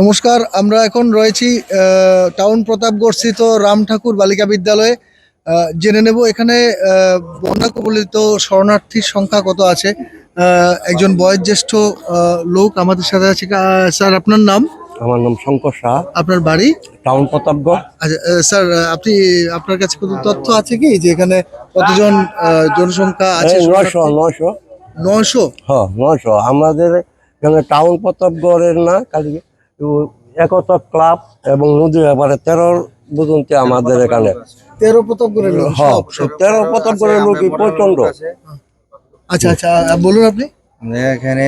নমস্কার আমরা এখন রয়েছি টাউন প্রতাপগড় স্থিত রাম ঠাকুর বালিকা বিদ্যালয়ে। জেনে নেব এখানে বন্যা কবলিত শরণার্থীর সংখ্যা কত আছে? একজন বয়োজ্যেষ্ঠ লোক আমাদের সাথে আছে স্যার আপনার নাম? আমার নাম শঙ্কর শাহ। আপনার বাড়ি? টাউন প্রতাপগড়। আচ্ছা স্যার আপনি আপনার কাছে কোনো তথ্য আছে কি? যে এখানে কতজন জনসংখ্যা আছে? নয়শো নয়শো। নশো হ্যাঁ নয়শো। আমাদের এখানে টাউন প্রতাপগড়ের না কালী একতা ক্লাব এবং নদী ব্যাপারে তেরো পর্যন্ত আমাদের এখানে। তেরো প্রতাপগড়ের লোক। হ্যাঁ তেরো প্রতাপগড়ের লোক প্রচণ্ড আচ্ছা আচ্ছা বলুন আপনি। এখানে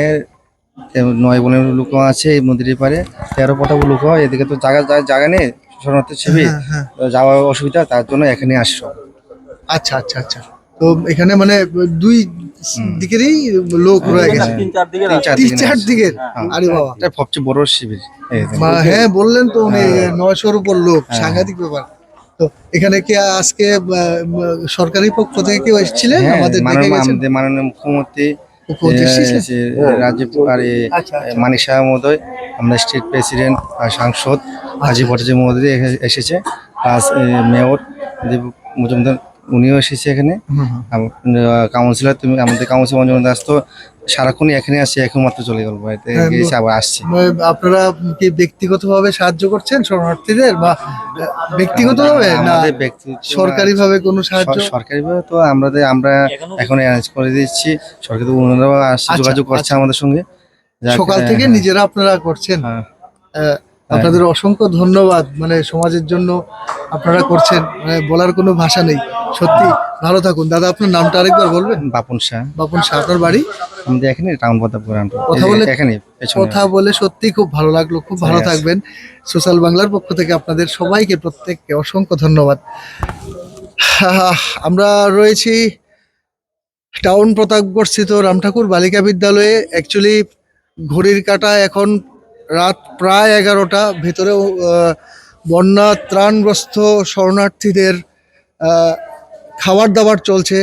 নয় বোনের লোক আছে এই মন্দিরের পারে। তেরো পটাব লোক হয় এদিকে তো জায়গা জায়গা- জায়গা নেই শরণার্থী শিবির। হ্যাঁ, হ্যাঁ। যাওয়া অসুবিধা তার জন্য এখানে আসছো। আচ্ছা আচ্ছা আচ্ছা। তো এখানে মানে দুই দিকেরই লোক রয়ে গেছে। তিন চার দিকে তিন চার দিকের? আরে বাবা। এটা সবচেয়ে বড় শিবির। হ্যাঁ বললেন তো উনি নয়শোর উপর লোক সাংঘাতিক ব্যাপার। তো এখানে কি আজকে সরকারি পক্ষ থেকে কেউ এসেছিলেন? হ্যাঁ, আমাদের মাননীয়- আমাদের মাননীয় মুখ্যমন্ত্রী? রাজীব আর আচ্ছা, আচ্ছা। মানিক শাহ মহোদয় আমরা স্টেট প্রেসিডেন্ট সাংসদ হাজি ভট্টাচার্য মহোদয় এসেছে। প্লাস মেয়র দেব মজুমদার উনিও এসেছে এখানে। কাউন্সিলর তুমি আমাদের কাউন্সিলর মঞ্জুর দাস তো সারাক্ষণই এখানে আসছে এখন মাত্র চলে গেল বাড়িতে হ্যাঁ, গিয়েছে আবার আসছে। মানে আপনারা কি ব্যক্তিগতভাবে সাহায্য করছেন শরণার্থীদের বা ব্যক্তিগতভাবে না সরকারিভাবে কোনো সাহায্য? সরকারি ভাবে তো আমাদের আমরা এখন অ্যারেঞ্জ করে দিচ্ছি। সরকারি তো ওনারাও আসছে আচ্ছা, যোগাযোগ করছে আচ্ছা। আমাদের সঙ্গে। সকাল থেকে হ্যাঁ, নিজেরা আপনারা করছেন। হ্যাঁ। আহ, আপনাদের অসংখ্য ধন্যবাদ মানে সমাজের জন্য আপনারা করছেন মানে বলার কোনো ভাষা নেই। সত্যি ভালো থাকুন। দাদা আপনার নামটা আরেকবার বলবেন? বাপন শাহ। বাপন শাহ আপনার বাড়ি? আমাদের এখানে টাউন প্রতাপপুর কথা বলে- এখানে কথা বলে সত্যি খুব ভালো লাগল খুব ভালো থাকবেন। সোশ্যাল বাংলার পক্ষ থেকে আপনাদের সবাইকে প্রত্যেককে অসংখ্য ধন্যবাদ। আমরা রয়েছি টাউন প্রতাপগড় স্থিত রামঠাকুর বালিকা বিদ্যালয়ে। অ্যাকচুয়ালি ঘড়ির কাটা এখন রাত প্রায় এগারোটা ভেতরেও বন্যা ত্রাণগ্রস্ত শরণার্থীদের খাবার দাবার চলছে।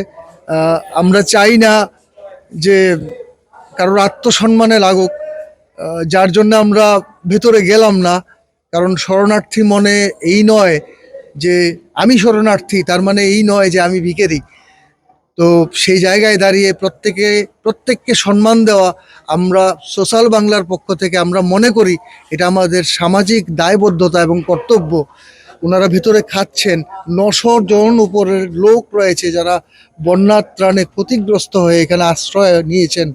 আমরা চাই না যে কারোর আত্মসম্মানে লাগুক যার জন্য আমরা ভেতরে গেলাম না। কারণ শরণার্থী মনে এই নয় যে আমি শরণার্থী, তার মানে এই নয় যে আমি ভিখারি। তো সেই জায়গায় দাঁড়িয়ে প্রত্যেকে, প্রত্যেককে সম্মান দেওয়া আমরা সোশ্যাল বাংলার পক্ষ থেকে আমরা মনে করি এটা আমাদের সামাজিক দায়বদ্ধতা এবং কর্তব্য। ওনারা ভিতরে খাচ্ছেন নশো জন উপরের লোক রয়েছে যারা বন্যার ত্রাণে ক্ষতিগ্রস্ত হয়ে এখানে আশ্রয় নিয়েছেন।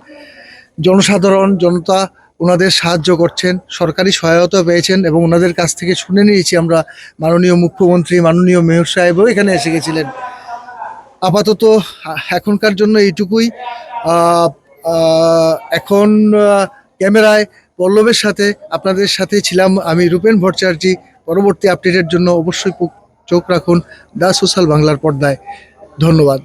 জনসাধারণ, জনতা ওনাদের সাহায্য করছেন, সরকারি সহায়তা পেয়েছেন এবং ওনাদের কাছ থেকে শুনে নিয়েছি আমরা। মাননীয় মুখ্যমন্ত্রী, মাননীয় মেয়র সাহেবও এখানে এসে গেছিলেন। আপাতত এখনকার জন্য এইটুকুই। এখন ক্যামেরায় পল্লবের সাথে আপনাদের সাথে ছিলাম আমি রূপেন ভট্টাচার্য। পরবর্তী আপডেটের জন্য অবশ্যই চোখ রাখুন দা সোশ্যাল বাংলার পর্দায়। ধন্যবাদ।